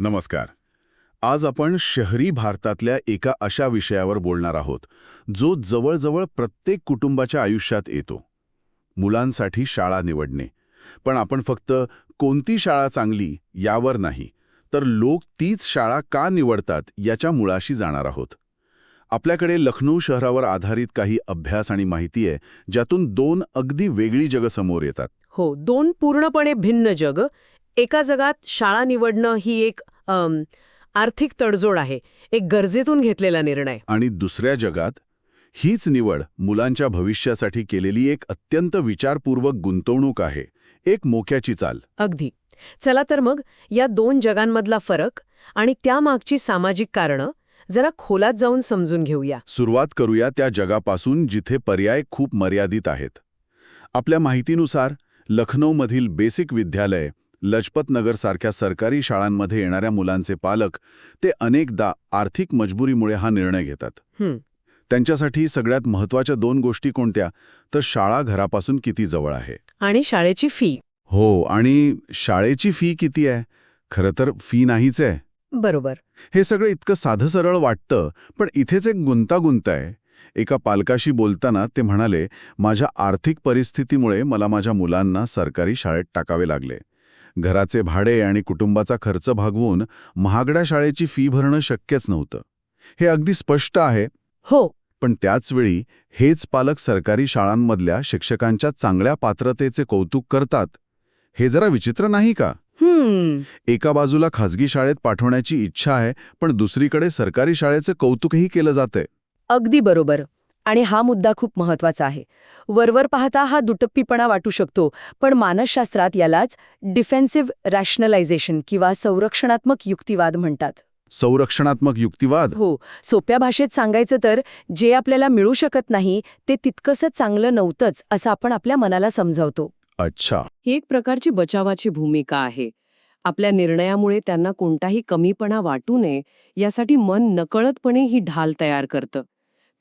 नमस्कार. आज आपण शहरी भारतातल्या एका अशा विषयावर बोलणार आहोत जो जवळजवळ प्रत्येक कुटुंबाच्या आयुष्यात येतो. मुलांसाठी शाळा निवडणे. पण आपण फक्त कोणती शाळा चांगली यावर नाही तर लोक तीच शाळा का निवडतात याच्या मुळाशी जाणार आहोत. आपल्याकडे लखनौ शहरावर आधारित काही अभ्यास आणि माहिती आहे ज्यातून दोन अगदी वेगळी जग समोर येतात. हो दोन पूर्णपणे भिन्न जग एका जगात शाळा निवडणं ही एक अम, आर्थिक तडजोड आहे एक गरजेतून घेतलेला निर्णय. आणि दुसऱ्या जगात हीच निवड मुलांच्या भविष्यासाठी केलेली एक अत्यंत विचारपूर्वक गुंतवणूक आहे एक मोक्याची चाल. अगदी. चला तर मग या दोन जगांमधला फरक आणि त्यामागची सामाजिक कारणं जरा खोलात जाऊन समजून घेऊया. सुरुवात करूया त्या जगापासून जिथे पर्याय खूप मर्यादित आहेत. आपल्या माहितीनुसार लखनौमधील बेसिक विद्यालय लजपत नगरसारख्या सरकारी शाळांमध्ये येणाऱ्या मुलांचे पालक ते अनेकदा आर्थिक मजबुरीमुळे हा निर्णय घेतात. त्यांच्यासाठी सगळ्यात महत्त्वाच्या दोन गोष्टी कोणत्या? तर शाळा घरापासून किती जवळ आहे? आणि शाळेची फी. हो आणि शाळेची फी किती आहे? खरं तर फी नाहीच आहे. बरोबर. हे सगळं इतकं साधं सरळ वाटतं पण इथेच एक गुंतागुंत आहे. एका पालकाशी बोलताना ते म्हणाले माझ्या आर्थिक परिस्थितीमुळे मला माझ्या मुलांना सरकारी शाळेत टाकावे लागले. घराचे भाडे आणि कुटुंबाचा खर्च भागवून महागड्या शाळेची फी भरणं शक्यच नव्हतं. हे अगदी स्पष्ट आहे. हो. पण त्याचवेळी हेच पालक सरकारी शाळांमधल्या शिक्षकांच्या चांगल्या पात्रतेचे कौतुक करतात. हे जरा विचित्र नाही का? एका बाजूला खाजगी शाळेत पाठवण्याची इच्छा आहे पण दुसरीकडे सरकारी शाळेचे कौतुकही केलं जाते अगदी बरोबर. आणि हा मुद्दा खूप महत्त्वाचा आहे. वरवर पाहता हा दुटप्पीपणा वाटू शकतो पण मानसशास्त्रात यालाच डिफेन्सिव्ह रॅशनलायझेशन किंवा संरक्षणात्मक युक्तिवाद म्हणतात. संरक्षणात्मक युक्तिवाद? हो सोप्या भाषेत सांगायचं तर जे आपल्याला मिळू शकत नाही ते तितकंसं चांगलं नव्हतंच असं आपण आपल्या मनाला समजावतो. अच्छा. ही एक प्रकारची बचावाची भूमिका आहे. आपल्या निर्णयामुळे त्यांना कोणताही कमीपणा वाटू नये यासाठी मन नकळतपणे ही ढाल तयार करतं.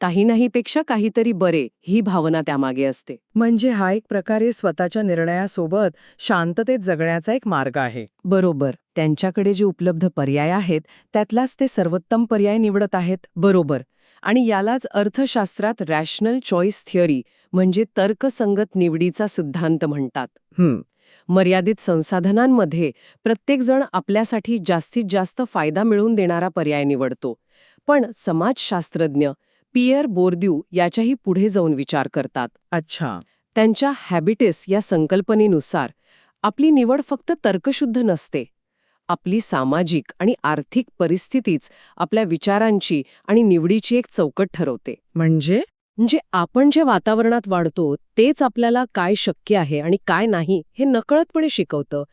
काही नाहीपेक्षा काहीतरी बरे ही भावना त्यामागे असते. म्हणजे हा एक प्रकारे स्वतःच्या निर्णयासोबत शांततेत जगण्याचा एक मार्ग आहे. बरोबर. त्यांच्याकडे जे उपलब्ध पर्याय आहेत त्यातलाच ते सर्वोत्तम पर्याय निवडत आहेत. बरोबर. आणि यालाच अर्थशास्त्रात रॅशनल चॉईस थिअरी म्हणजे तर्कसंगत निवडीचा सिद्धांत म्हणतात. हं, मर्यादित संसाधनांमध्ये प्रत्येकजण आपल्यासाठी जास्तीत जास्त फायदा मिळवून देणारा पर्याय निवडतो. पण समाजशास्त्रज्ञ पियर बोर्द्यू याच्याही पुढे जाऊन विचार करतात. अच्छा. त्यांच्या हॅबिटिस या संकल्पनेनुसार आपली निवड फक्त तर्कशुद्ध नसते. आपली सामाजिक आणि आर्थिक परिस्थितीच आपल्या विचारांची आणि निवडीची एक चौकट ठरवते. म्हणजे? म्हणजे आपण जे वातावरणात वाढतो तेच आपल्याला काय शक्य आहे आणि काय नाही हे नकळतपणे शिकवतं.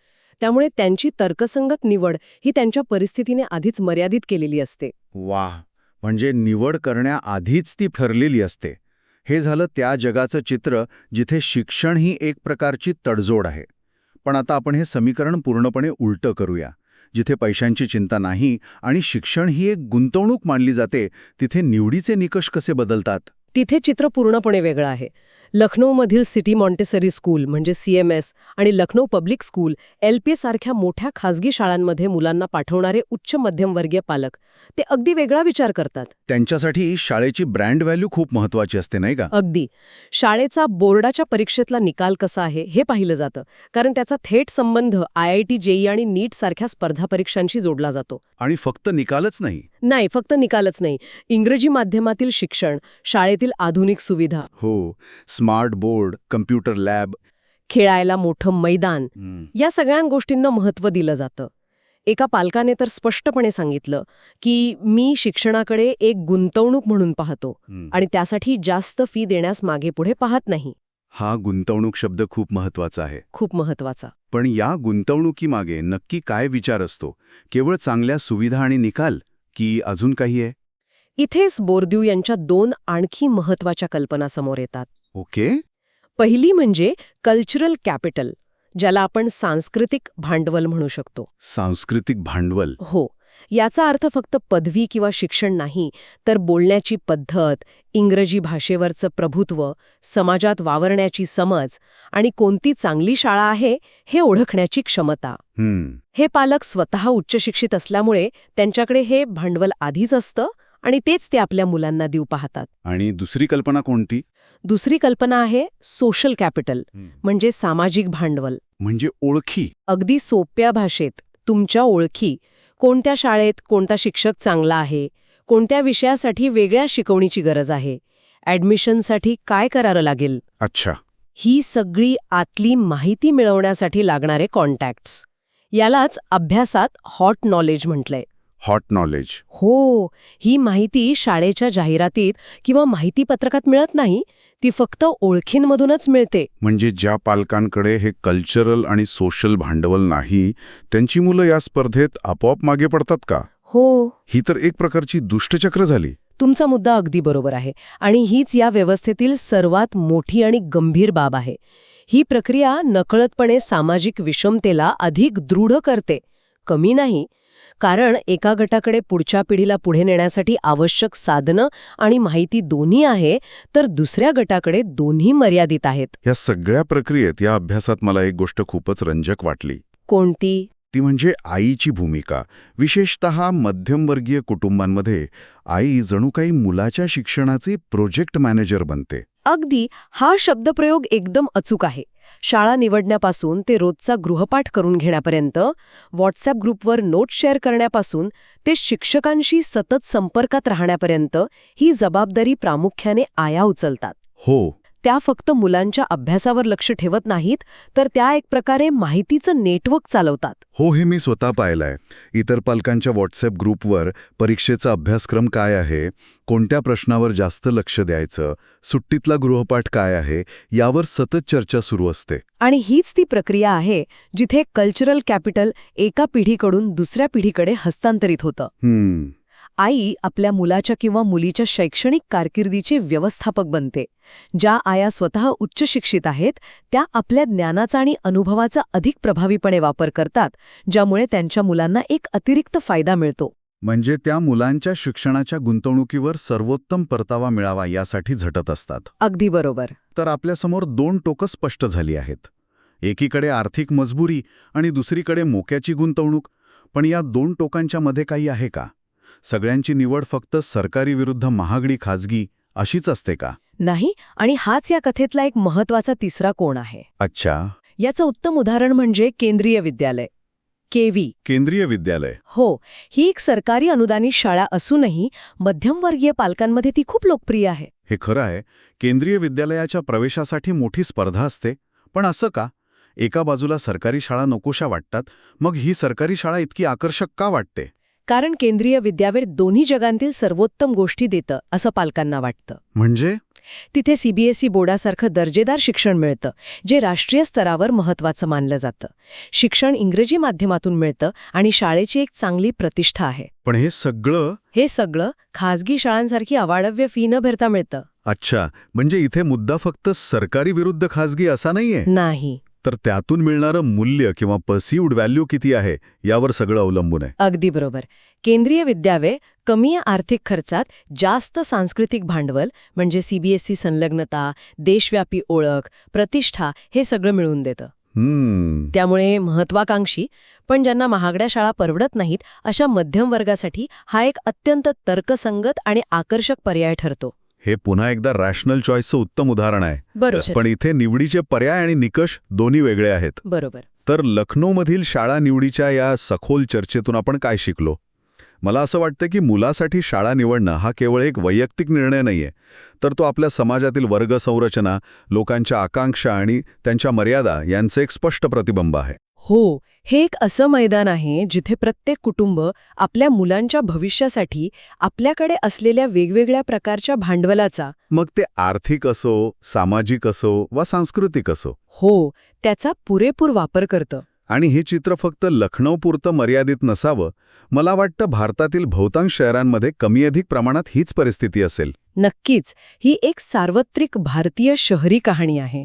त्यामुळे त्यांची तर्कसंगत निवड ही त्यांच्या परिस्थितीने आधीच मर्यादित केलेली असते. वा म्हणजे निवड करण्याआधीच ती ठरलेली असते. हे झालं त्या जगाचं चित्र जिथे शिक्षण ही एक प्रकारची तडजोड आहे. पण आता आपण हे समीकरण पूर्णपणे उलटं करूया. जिथे पैशांची चिंता नाही आणि शिक्षण ही एक गुंतवणूक मानली जाते तिथे निवडीचे निकष कसे बदलतात? तिथे चित्र पूर्णपणे वेगळं आहे. लखनौमधील सिटी मॉन्टेसरी स्कूल म्हणजे सीएमएस आणि लखनौ पब्लिक स्कूल एलपी सारख्या मोठ्या खासगी शाळांमध्ये मुलांना पाठवणारे उच्च मध्यमवर्गीय पालक. ते अगदी वेगळा विचार करतात. त्यांच्यासाठी शाळेची ब्रँड व्हॅल्यू खूप महत्वाची असते नाही का? अगदी. शाळेचा बोर्डाच्या परीक्षेतला निकाल कसा आहे हे पाहिलं जातं. कारण त्याचा थेट संबंध आय आय टी जेई आणि नीट सारख्या स्पर्धा परीक्षांशी जोडला जातो. आणि फक्त निकालच नाही? नाही फक्त निकालच नाही. इंग्रजी माध्यमातील शिक्षण शाळेतील आधुनिक सुविधा. हो. Smart board computer lab. खेळायला मोठं मैदान. या सगळ्या गोष्टींना महत्त्व दिलं जातं. एका पालकाने तर स्पष्टपणे सांगितलं की मी शिक्षणाकडे एक गुंतवणूक म्हणून पाहतो आणि त्यासाठी जास्त फी देण्यास मागे पुढे पाहत नाही. हा गुंतवणूक शब्द खूप महत्त्वाचा आहे. खूप महत्त्वाचा पण या गुंतवणुकीमागे नक्की काय विचार असतो? केवळ चांगल्या सुविधा आणि निकाल की अजून काही आहे? इथेच बोर्द्यू यांच्या दोन आणखी महत्त्वाच्या कल्पना समोर येतात. ओके. पहिली म्हणजे कल्चरल कॅपिटल ज्याला आपण सांस्कृतिक भांडवल म्हणू शकतो. सांस्कृतिक भांडवल. हो. याचा अर्थ फक्त पदवी किंवा शिक्षण नाही तर बोलण्याची पद्धत इंग्रजी भाषेवरचं प्रभुत्व समाजात वावरण्याची समज आणि कोणती चांगली शाळा आहे हे ओळखण्याची क्षमता. हे पालक स्वतः उच्च शिक्षित असल्यामुळे त्यांच्याकडे हे भांडवल आधीच असतं आणि तेच ते आपल्या मुलांना देऊ पाहतात. आणि दुसरी कल्पना कोणती? दुसरी कल्पना आहे सोशल कॅपिटल म्हणजे सामाजिक भांडवल. म्हणजे ओळखी. अगदी सोप्या भाषेत तुमच्या ओळखी कोणत्या शाळेत कोणता शिक्षक चांगला आहे कोणत्या विषयासाठी वेगळ्या शिकवणीची गरज आहे ॲडमिशनसाठी काय करावं लागेल? अच्छा. ही सगळी आतली माहिती मिळवण्यासाठी लागणारे कॉन्टॅक्ट्स यालाच अभ्यासात हॉट नॉलेज म्हटलंय. हॉट नॉलेज हो ही माहिती शाळेच्या जाहिरातीत किंवा माहितीपत्रकात मिळत नाही ती फक्त ओळखींमधूनच मिळते. म्हणजे ज्या पालकांकडे हे कल्चरल आणि सोशल भांडवल नाही त्यांची मुलं या स्पर्धेत आपोआप मागे पडतात का? हो. ही तर एक प्रकारची दुष्टचक्र झाली. तुमचा मुद्दा अगदी बरोबर आहे आणि हीच या व्यवस्थेतील सर्वात मोठी आणि गंभीर बाब आहे. ही प्रक्रिया नकळतपणे सामाजिक विषमतेला अधिक दृढ करते. कमी नाही कारण एका गटाकडे पुढच्या पिढीला पुढे नेण्यासाठी आवश्यक साधनं आणि माहिती दोन्ही आहे तर दुसऱ्या गटाकडे दोन्ही मर्यादित आहेत. या सगळ्या प्रक्रियेत या अभ्यासात मला एक गोष्ट खूपच रंजक वाटली. कोणती? ती म्हणजे आईची भूमिका. विशेषत मध्यमवर्गीय कुटुंबांमध्ये आई जणू काही मुलाच्या शिक्षणाचे प्रोजेक्ट मॅनेजर बनते. अगदी हा शब्दप्रयोग एकदम अचूक आहे. शाळा निवडण्यापासून ते रोजचा गृहपाठ करून घेण्यापर्यंत व्हॉट्सॲप ग्रुपवर नोट शेअर करण्यापासून ते शिक्षकांशी सतत संपर्कात राहण्यापर्यंत ही जबाबदारी प्रामुख्याने आया उचलतात. हो. त्या फक्त मुलांच्या अभ्यासावर लक्ष ठेवत नाहीत तर त्या एक प्रकारे माहितीचं नेटवर्क चालवतात. हो हे मी स्वतः पाहिलंय. इतर पालकांच्या व्हॉट्सअप ग्रुपवर परीक्षेचा अभ्यासक्रम काय आहे कोणत्या प्रश्नावर जास्त लक्ष द्यायचं सुट्टीतला गृहपाठ काय आहे यावर सतत चर्चा सुरू असते. आणि हीच ती प्रक्रिया आहे जिथे कल्चरल कॅपिटल एका पिढीकडून दुसऱ्या पिढीकडे हस्तांतरित होतं. आई आपल्या मुलाच्या किंवा मुलीच्या शैक्षणिक कारकिर्दीचे व्यवस्थापक बनते. ज्या आया स्वतः उच्च शिक्षित आहेत त्या आपल्या ज्ञानाचा आणि अनुभवाचा अधिक प्रभावीपणे वापर करतात ज्यामुळे त्यांच्या मुलांना एक अतिरिक्त फायदा मिळतो. म्हणजे त्या मुलांच्या शिक्षणाच्या गुंतवणुकीवर सर्वोत्तम परतावा मिळावा यासाठी झटत असतात. अगदी बरोबर. तर आपल्यासमोर दोन टोकं स्पष्ट झाली आहेत. एकीकडे आर्थिक मजबुरी आणि दुसरीकडे मोक्याची गुंतवणूक. पण या दोन टोकांच्या मध्ये काही आहे का? सगळ्यांची निवड फक्त सरकारी विरुद्ध महागडी खाजगी अशीच असते का? नाही आणि हाच या कथेतला एक महत्त्वाचा तिसरा कोण आहे? अच्छा. याचं उत्तम उदाहरण म्हणजे केंद्रीय विद्यालय. केवी केंद्रीय विद्यालय. हो ही एक सरकारी अनुदानित शाळा असूनही मध्यमवर्गीय पालकांमध्ये ती खूप लोकप्रिय आहे. हे खरं आहे केंद्रीय विद्यालयाच्या प्रवेशासाठी मोठी स्पर्धा असते. पण असं का? एका बाजूला सरकारी शाळा नकोशा वाटतात मग ही सरकारी शाळा इतकी आकर्षक का वाटते? कारण केंद्रीय विद्यापीठ दोन्ही जगांतील सर्वोत्तम गोष्टी देतं असं पालकांना वाटतं. म्हणजे? तिथे सीबीएसई बोर्डासारखं दर्जेदार शिक्षण मिळतं जे राष्ट्रीय स्तरावर महत्वाचं मानलं जातं. शिक्षण इंग्रजी माध्यमातून मिळतं आणि शाळेची एक चांगली प्रतिष्ठा आहे. पण हे सगळं? हे सगळं खाजगी शाळांसारखी अवाढव्य फी न भरता मिळतं. अच्छा म्हणजे इथे मुद्दा फक्त सरकारी विरुद्ध खाजगी असा नाहीये? नाही. तर त्यातून मिळणारं मूल्य किंवा परसिव्ड व्हॅल्यू किती आहे यावर सगळं अवलंबून आहे. अगदी बरोबर. केंद्रीय विद्यालय कमी आर्थिक खर्चात जास्त सांस्कृतिक भांडवल म्हणजे सीबीएसई संलग्नता देशव्यापी ओळख प्रतिष्ठा हे सगळं मिळवून देतं. त्यामुळे महत्वाकांक्षी पण ज्यांना महागड्या शाळा परवडत नाहीत अशा मध्यम वर्गासाठी हा एक अत्यंत तर्कसंगत आणि आकर्षक पर्याय ठरतो. हे पुन्हा एकदा रॅशनल चॉईसचं उत्तम उदाहरण आहे. पण इथे निवडीचे पर्याय आणि निकष दोन्ही वेगळे आहेत. बरोबर. तर लखनौमधील शाळा निवडीच्या या सखोल चर्चेतून आपण काय शिकलो? मला असं वाटतं की मुलासाठी शाळा निवडणं हा केवळ एक वैयक्तिक निर्णय नाहीये तर तो आपल्या समाजातील वर्गसंरचना लोकांच्या आकांक्षा आणि त्यांच्या मर्यादा यांचे एक स्पष्ट प्रतिबिंब आहे. हो हे एक असं मैदान आहे जिथे प्रत्येक कुटुंब आपल्या मुलांच्या भविष्यासाठी आपल्याकडे असलेल्या वेगवेगळ्या प्रकारच्या भांडवलाचा मग ते आर्थिक असो सामाजिक असो वा सांस्कृतिक असो. हो त्याचा पुरेपूर वापर करतं. आणि हे चित्र फक्त लखनौपुरतं मर्यादित नसावं मला वाटतं भारतातील बहुतांश शहरांमध्ये कमी अधिक प्रमाणात हीच परिस्थिती असेल. नक्कीच ही एक सार्वत्रिक भारतीय शहरी कहाणी आहे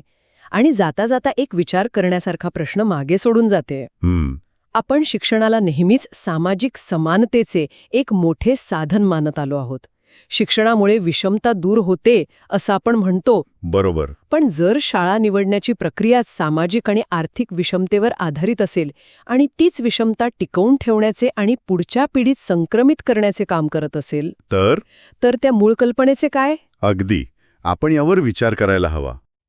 आणि जाता जाता एक विचार करण्यासारखा प्रश्न मागे सोडून जाते. आपण शिक्षणाला नेहमीच सामाजिक समानतेचे एक मोठे साधन मानत आलो आहोत. शिक्षणामुळे विषमता दूर होते असं आपण म्हणतो. बरोबर. पण जर शाळा निवडण्याची प्रक्रिया सामाजिक आणि आर्थिक विषमतेवर आधारित असेल आणि तीच विषमता टिकवून ठेवण्याचे आणि पुढच्या पिढीत संक्रमित करण्याचे काम करत असेल तर? तर त्या मूळ कल्पनेचे काय? अगदी. आपण यावर विचार करायला हवा.